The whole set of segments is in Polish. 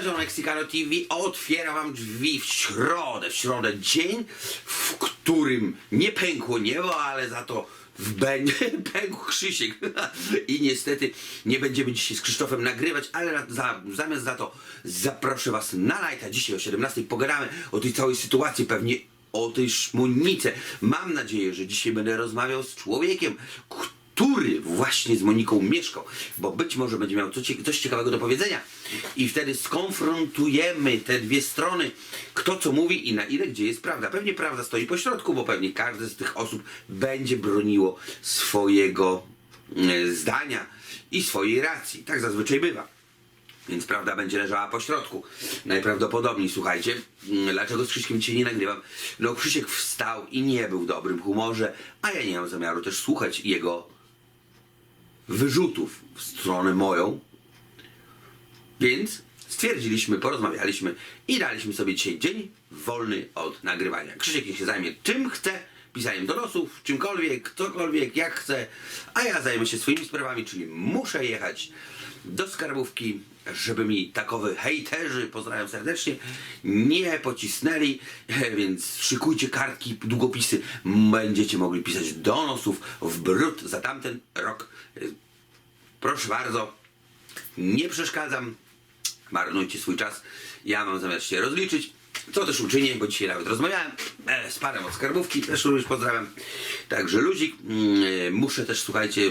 John Mexicano TV otwiera wam drzwi w środę, w środę dzień, w którym nie pękło niebo, ale za to będzie pękł Krzysiek i niestety nie będziemy dzisiaj z Krzysztofem nagrywać, ale za, zamiast za to zaproszę was na lighta. Dzisiaj o 17 pogadamy o tej całej sytuacji, pewnie o tej szmunice. Mam nadzieję, że dzisiaj będę rozmawiał z człowiekiem, który właśnie z Moniką mieszkał, bo być może będzie miał coś, ciekawego do powiedzenia i wtedy skonfrontujemy te dwie strony, kto co mówi i na ile gdzie jest prawda. Pewnie prawda stoi po środku, bo pewnie każde z tych osób będzie broniło swojego e, zdania i swojej racji. Tak zazwyczaj bywa. Więc prawda będzie leżała po środku. Najprawdopodobniej, słuchajcie, mm, dlaczego z Krzyśkiem dzisiaj nie nagrywam? No Krzysiek wstał i nie był w dobrym humorze, a ja nie mam zamiaru też słuchać jego wyrzutów w stronę moją. Więc stwierdziliśmy, porozmawialiśmy i daliśmy sobie dzisiaj dzień wolny od nagrywania. Krzysiek niech się zajmie czym chce, pisaniem donosów, czymkolwiek, cokolwiek, jak chce, a ja zajmę się swoimi sprawami, czyli muszę jechać do skarbówki, żeby mi takowy hejterzy, pozdrawiam serdecznie, nie pocisnęli, więc szykujcie kartki, długopisy, będziecie mogli pisać donosów w brud za tamten rok. Proszę bardzo, nie przeszkadzam, marnujcie swój czas, ja mam zamiar się rozliczyć, co też uczynię, bo dzisiaj nawet rozmawiałem z panem od skarbówki, też również pozdrawiam. Także luzik, mm, muszę też, słuchajcie,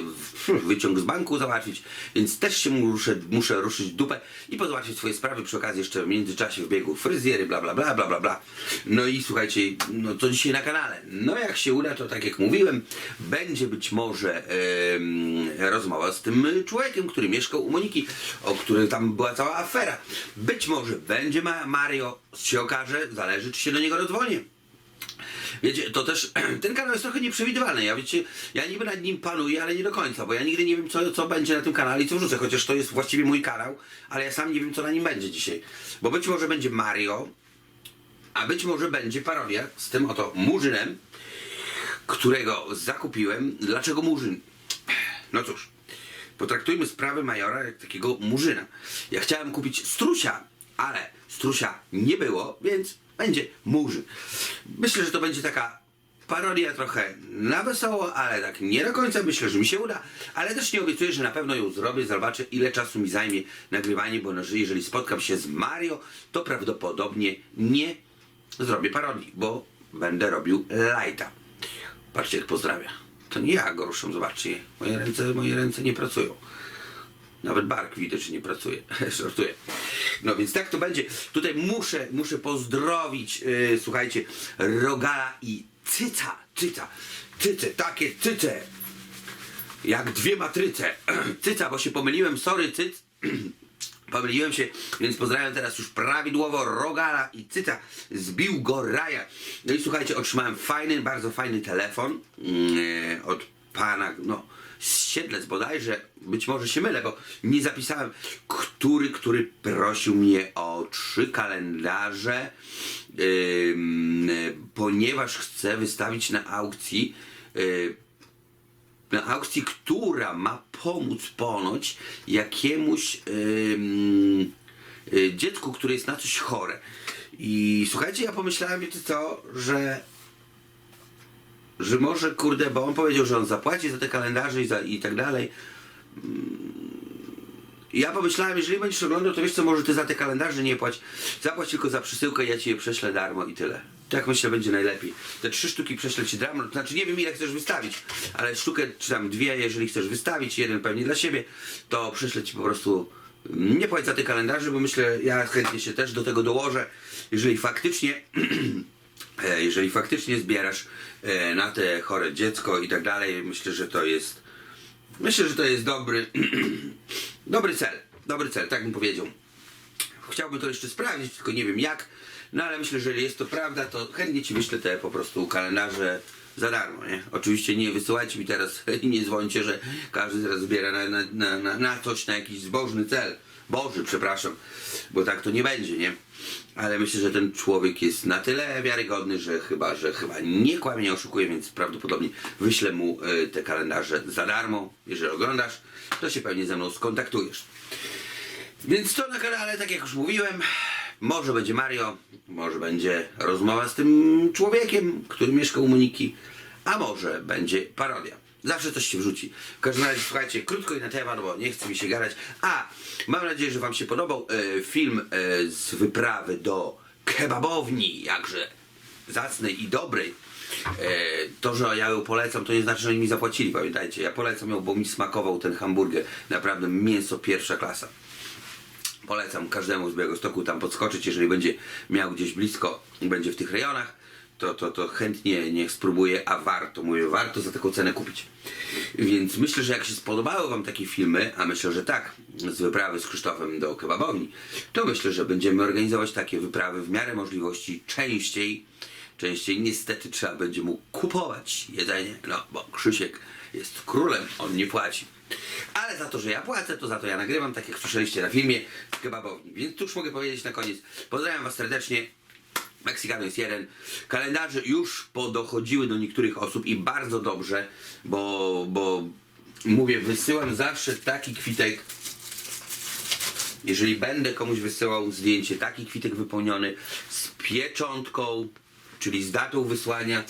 wyciąg z banku załatwić, więc też się muszę, muszę ruszyć dupę i pozałatwić swoje sprawy, przy okazji jeszcze w międzyczasie w biegu fryzjery, bla bla bla bla bla bla. No i słuchajcie, no to dzisiaj na kanale. No jak się uda, to tak jak mówiłem, będzie być może em, rozmowa z tym człowiekiem, który mieszkał u Moniki, o której tam była cała afera. Być może będzie ma Mario, się okaże, zależy czy się do niego dodzwonię. Wiecie, to też ten kanał jest trochę nieprzewidywalny. Ja wiecie, ja niby nad nim panuję, ale nie do końca, bo ja nigdy nie wiem, co, co będzie na tym kanale i co wrzucę, chociaż to jest właściwie mój kanał, ale ja sam nie wiem, co na nim będzie dzisiaj. Bo być może będzie Mario, a być może będzie parodia z tym oto Murzynem, którego zakupiłem. Dlaczego Murzyn? No cóż, potraktujmy sprawę Majora jak takiego Murzyna. Ja chciałem kupić Strusia, ale Strusia nie było, więc będzie Murzyn. Myślę, że to będzie taka parodia trochę na wesoło, ale tak nie do końca. Myślę, że mi się uda, ale też nie obiecuję, że na pewno ją zrobię. Zobaczę, ile czasu mi zajmie nagrywanie, bo że jeżeli spotkam się z Mario, to prawdopodobnie nie zrobię parodii, bo będę robił lighta. Patrzcie, jak pozdrawia. To nie ja go ruszam, zobaczcie. Moje ręce, moje ręce nie pracują. Nawet bark widocznie nie pracuje. Żartuję. No więc tak to będzie. Tutaj muszę, muszę pozdrowić, yy, słuchajcie, Rogala i Cyca. Cyca. Cyce, takie cyce. Jak dwie matryce. Cyca, bo się pomyliłem. Sorry, cyc. Pomyliłem się, więc pozdrawiam teraz już prawidłowo Rogala i Cyca. Zbił go raja. No i słuchajcie, otrzymałem fajny, bardzo fajny telefon yy, od pana, no, Siedlec bodajże, być może się mylę, bo nie zapisałem, który, który prosił mnie o trzy kalendarze, ym, ponieważ chce wystawić na aukcji yy, na aukcji, która ma pomóc ponoć jakiemuś ym, y, dziecku, które jest na coś chore. I słuchajcie, ja pomyślałem, wiecie co, że że może, kurde, bo on powiedział, że on zapłaci za te kalendarze i, za, i tak dalej. Ja pomyślałem, jeżeli będziesz oglądał, to wiesz co, może ty za te kalendarze nie płać. Zapłać tylko za przesyłkę, ja ci je prześlę darmo i tyle. Tak myślę, będzie najlepiej. Te trzy sztuki prześlę ci darmo, znaczy nie wiem ile chcesz wystawić, ale sztukę, czy tam dwie, jeżeli chcesz wystawić, jeden pewnie dla siebie, to prześlę ci po prostu, nie płać za te kalendarze, bo myślę, ja chętnie się też do tego dołożę, jeżeli faktycznie jeżeli faktycznie zbierasz e, na te chore dziecko i tak dalej, myślę, że to jest myślę, że to jest dobry dobry cel, dobry cel, tak bym powiedział. Chciałbym to jeszcze sprawdzić, tylko nie wiem jak, no ale myślę, że jeżeli jest to prawda, to chętnie ci wyślę te po prostu kalendarze za darmo, nie? Oczywiście nie wysyłajcie mi teraz i nie dzwońcie, że każdy teraz zbiera na, na, na, na coś, na jakiś zbożny cel. Boży, przepraszam, bo tak to nie będzie, nie? Ale myślę, że ten człowiek jest na tyle wiarygodny, że chyba, że chyba nie kłamie, nie oszukuje, więc prawdopodobnie wyślę mu y, te kalendarze za darmo. Jeżeli oglądasz, to się pewnie ze mną skontaktujesz. Więc to na kanale, tak jak już mówiłem, może będzie Mario, może będzie rozmowa z tym człowiekiem, który mieszka u Moniki, a może będzie parodia. Zawsze coś się wrzuci. W każdym razie, słuchajcie, krótko i na temat, bo nie chce mi się gadać. A, mam nadzieję, że Wam się podobał e, film e, z wyprawy do kebabowni, jakże zacnej i dobrej. E, to, że ja ją polecam, to nie znaczy, że oni mi zapłacili, pamiętajcie. Ja polecam ją, bo mi smakował ten hamburger. Naprawdę mięso pierwsza klasa. Polecam każdemu z Białegostoku tam podskoczyć, jeżeli będzie miał gdzieś blisko, będzie w tych rejonach, to, to, to chętnie niech spróbuje, a warto, mówię, warto za taką cenę kupić. Więc myślę, że jak się spodobały Wam takie filmy, a myślę, że tak, z wyprawy z Krzysztofem do kebabowni, to myślę, że będziemy organizować takie wyprawy w miarę możliwości częściej. Częściej niestety trzeba będzie mu kupować jedzenie, no bo Krzysiek jest królem, on nie płaci. Ale za to, że ja płacę, to za to ja nagrywam, tak jak słyszeliście na filmie w kebabowni. Więc cóż mogę powiedzieć na koniec. Pozdrawiam Was serdecznie. Meksikano jest jeden. Kalendarze już podochodziły do niektórych osób i bardzo dobrze, bo, bo mówię, wysyłam zawsze taki kwitek. Jeżeli będę komuś wysyłał zdjęcie, taki kwitek wypełniony z pieczątką, czyli z datą wysłania.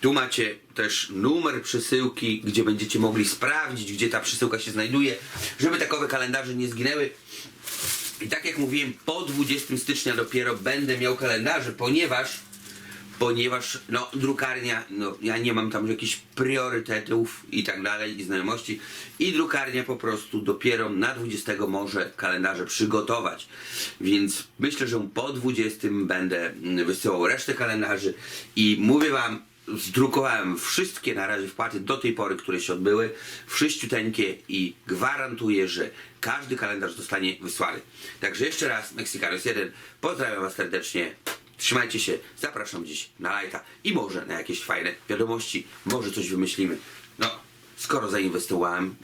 Tu macie też numer przesyłki, gdzie będziecie mogli sprawdzić, gdzie ta przesyłka się znajduje, żeby takowe kalendarze nie zginęły. I tak jak mówiłem, po 20 stycznia dopiero będę miał kalendarze, ponieważ ponieważ no, drukarnia, no, ja nie mam tam jakichś priorytetów i tak dalej, i znajomości, i drukarnia po prostu dopiero na 20 może kalendarze przygotować. Więc myślę, że po 20 będę wysyłał resztę kalendarzy i mówię Wam, zdrukowałem wszystkie na razie wpłaty do tej pory, które się odbyły, wszyściuteńkie i gwarantuję, że każdy kalendarz zostanie wysłany. Także jeszcze raz, Meksykanos 1, pozdrawiam Was serdecznie. Trzymajcie się, zapraszam dziś na lajta i może na jakieś fajne wiadomości, może coś wymyślimy. No, skoro zainwestowałem